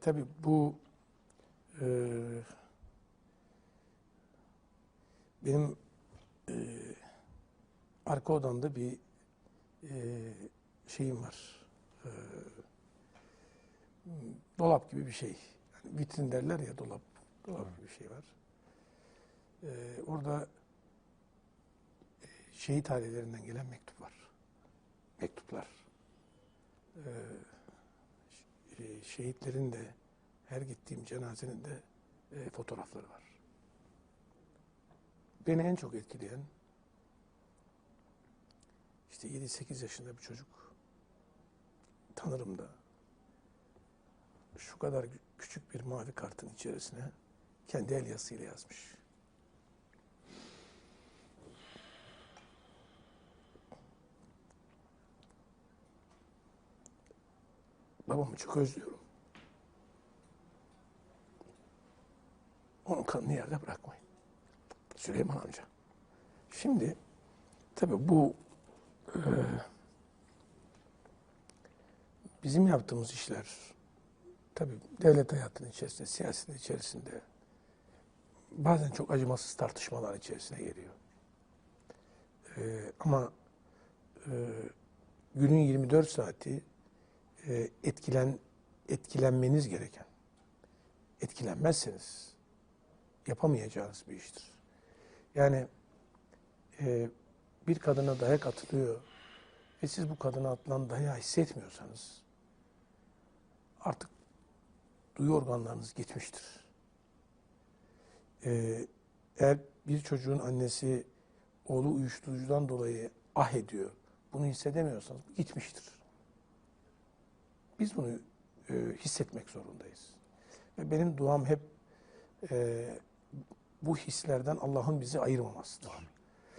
tabii bu e, benim e, arka odamda bir e, şeyim var. E, dolap gibi bir şey. Yani vitrin derler ya dolap. Dolap gibi bir şey var. E, orada e, şehit ailelerinden gelen mektup var. Mektuplar. E, ş- e, şehitlerin de her gittiğim cenazenin de e, fotoğrafları var. Beni en çok etkileyen işte 7-8 yaşında bir çocuk tanırım da şu kadar kü- küçük bir mavi kartın içerisine kendi el yazısıyla yazmış. Babamı çok özlüyorum. Onun kanını yerde bırakmayın. Süleyman amca. Şimdi tabii bu e, bizim yaptığımız işler tabii devlet hayatının içerisinde, siyasetin içerisinde bazen çok acımasız tartışmalar içerisine geliyor. E, ama e, günün 24 saati etkilen etkilenmeniz gereken, etkilenmezseniz yapamayacağınız bir iştir. Yani e, bir kadına dayak atılıyor ve siz bu kadına atılan dayağı hissetmiyorsanız artık duyu organlarınız gitmiştir. E, eğer bir çocuğun annesi oğlu uyuşturucudan dolayı ah ediyor, bunu hissedemiyorsanız gitmiştir. Biz bunu e, hissetmek zorundayız. Ve benim duam hep e, bu hislerden Allah'ın bizi ayırmamasıdır.